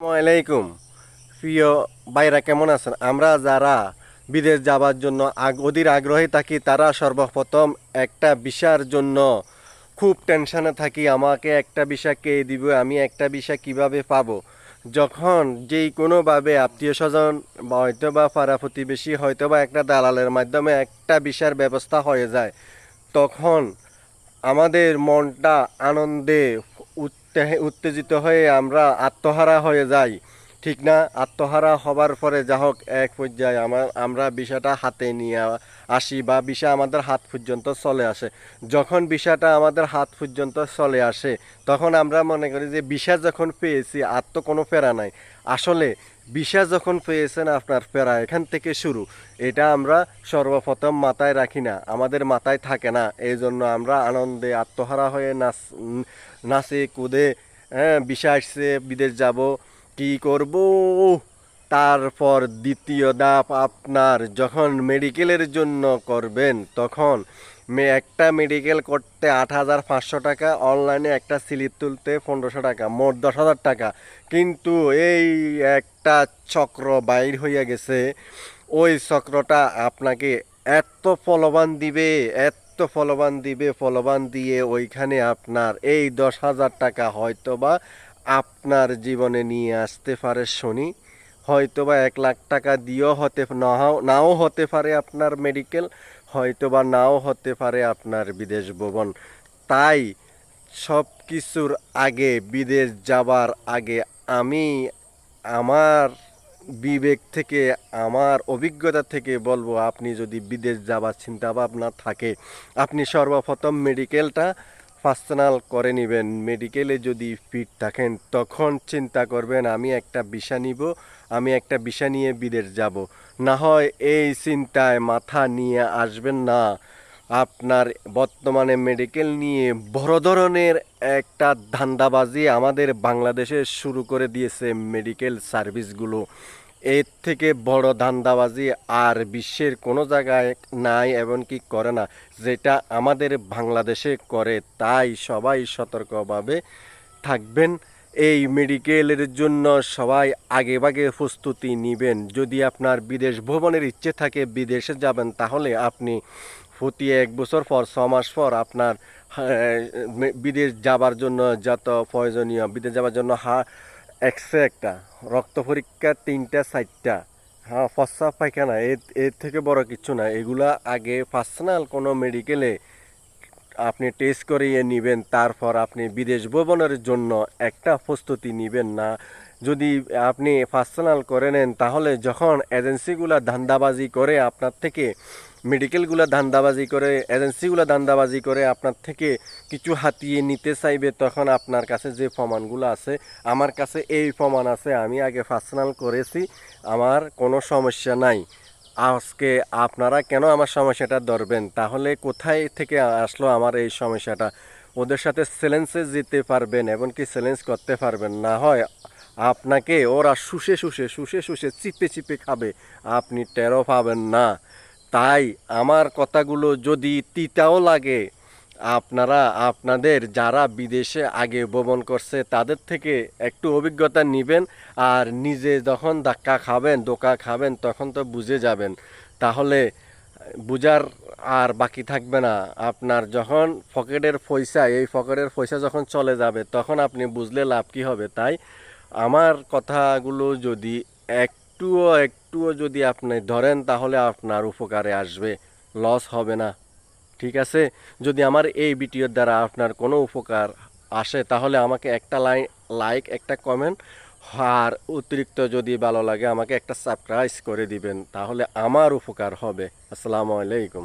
আসসালামাইকুম প্রিয় ভাইরা, কেমন আছেন? আমরা যারা বিদেশ যাবার জন্য অধীর আগ্রহী থাকি, তারা সর্বপ্রথম একটা বিষয়ের জন্য খুব টেনশনে থাকি। আমাকে একটা বিষয় কে দিব, আমি একটা বিষয় কীভাবে পাবো? যখন যেই কোনোভাবে আত্মীয় স্বজন বা হয়তো বা পাড়া প্রতিবেশী হয়তো বা একটা দালালের মাধ্যমে একটা বিষয়ের ব্যবস্থা হয়ে যায়, তখন আমাদের মনটা আনন্দে উত্তেজিত হয়ে আমরা আত্মহারা হয়ে যাই। ঠিক না, আত্মহারা হবার পরে যা হোক এক পর্যায়ে আমার আমরা বিষয়টা হাতে নিয়ে আসি বা বিষয় আমাদের হাত পর্যন্ত চলে আসে। যখন বিষয়টা আমাদের হাত পর্যন্ত চলে আসে, তখন আমরা মনে করি যে বিষয় যখন পেয়েছি, আর তো কোনো ফেরা নাই। আসলে বিষয় যখন পেয়েছেন আপনার ফেরা এখান থেকে শুরু। এটা আমরা সর্বপ্রথম মাথায় রাখি না, আমাদের মাথায় থাকে না। এই জন্য আমরা আনন্দে আত্মহারা হয়ে নাচ নাচে কুদে হ্যাঁ বিষয় আসছে, বিদেশ যাব। কি করব? তারপর দ্বিতীয় ধাপ আপনার, যখন মেডিকেলের জন্য করবেন, তখন মে, একটা মেডিকেল করতে আট হাজার পাঁচশো টাকা, অনলাইনে একটা স্লিপ তুলতে পনেরোশো টাকা, মোট দশ হাজার টাকা। কিন্তু এই একটা চক্র বাইর হইয়া গেছে, ওই চক্রটা আপনাকে এত ফলবান দিবে, এত ফলবান দিবে, ফলবান দিয়ে ওইখানে আপনার এই দশ হাজার টাকা হয়তো বা আপনার জীবনে নিয়ে আসতে পারে শনি। হয়তো বা এক লাখ টাকা দিয়েও হতে নাও নাও হতে পারে আপনার মেডিকেল হয়তো বা নাও হতে পারে আপনার বিদেশ ভবন তাই সব কিছুর আগে, বিদেশ যাবার আগে আমি আমার বিবেক থেকে, আমার অভিজ্ঞতা থেকে বলব, আপনি যদি বিদেশ যাবার চিন্তা ভাবনা থাকে, আপনি সর্বপ্রথম মেডিকেলটা পার্সোনাল করে নেবেন। মেডিকেলে যদি ফিট থাকেন, তখন চিন্তা করবেন, আমি একটা বিষা নিব, আমি একটা বিষা নিয়ে বিদেশ যাব। না হয় এই চিন্তায় মাথা নিয়ে আসবেন না। আপনার বর্তমানে মেডিকেল নিয়ে বড় ধরনের একটা ধান্দাবাজি আমাদের বাংলাদেশে শুরু করে দিয়েছে মেডিকেল সার্ভিসগুলো এর থেকে বড় ধান্দাবাজি আর বিশ্বের কোনো জায়গায় নাই এমনকি করে না। যেটা আমাদের বাংলাদেশে করে তাই সবাই সতর্কভাবে থাকবেন। এই মেডিকেলের জন্য সবাই আগে ভাগে প্রস্তুতি নেবেন। যদি আপনার বিদেশ ভ্রমণের ইচ্ছে থাকে বিদেশে যাবেন তাহলে আপনি প্রতি এক বছর পর ছ মাস পর আপনার হ্যাঁ, বিদেশ যাবার জন্য যত প্রয়োজনীয় বিদেশ যাবার জন্য হা এক্সরে একটা, রক্ত পরীক্ষা তিনটা, চারটা। হ্যাঁ ফসা পায়খানা এর এর থেকে বড় কিছু না। এগুলা আগে পার্সোনাল কোনো মেডিকেলে আপনি টেস্ট করিয়ে নেবেন, তারপর আপনি বিদেশ ভ্রমণের জন্য একটা প্রস্তুতি নেবেন না। যদি আপনি পার্সোনাল করে নেন, তাহলে যখন এজেন্সিগুলা ধান্দাবাজি করে আপনার থেকে মেডিকেলগুলো ধান্দাবাজি করে, এজেন্সিগুলো ধান্দাবাজি করে আপনার থেকে কিছু হাতিয়ে নিতে চাইবে, তখন আপনার কাছে যে প্রমাণগুলো আছে, আমার কাছে এই প্রমাণ আছে, আমি আগে পার্সোনাল করেছি, আমার কোনো সমস্যা নাই। আজকে আপনারা কেন আমার সমস্যাটা ধরবেন? তাহলে কোথায় থেকে আসলো আমার এই সমস্যাটা? ওদের সাথে চ্যালেঞ্জে যেতে পারবেন, এমনকি চ্যালেঞ্জ করতে পারবেন। না হয় আপনাকে ওরা শুষে শুষে শুষে শুষে চিপে চিপে খাবে। আপনি টেরও পাবেন না। তাই আমার কথাগুলো যদি তিতাও লাগে, আপনারা, আপনাদের যারা বিদেশে আগে ভ্রমণ করছে, তাদের থেকে একটু অভিজ্ঞতা নেবেন আর নিজে যখন ধাক্কা খাবেন দোকা খাবেন, তখন তো বুঝে যাবেন। তাহলে বুঝার আর বাকি থাকবে না। আপনার যখন পকেটের পয়সা, এই পকেটের পয়সা যখন চলে যাবে, তখন আপনি বুঝলে লাভ কি হবে। তাই আমার কথাগুলো যদি একটুও একটুও যদি আপনি ধরেন, তাহলে আপনার উপকারে আসবে লস হবে না। ঠিক আছে? যদি আমার এই ভিডিওর দ্বারা আপনার কোনো উপকার আসে, তাহলে আমাকে একটা লাইন লাইক একটা কমেন্ট আর অতিরিক্ত যদি ভালো লাগে, আমাকে একটা সাবস্ক্রাইব করে দিবেন, তাহলে আমার উপকার হবে। আসসালামু আলাইকুম।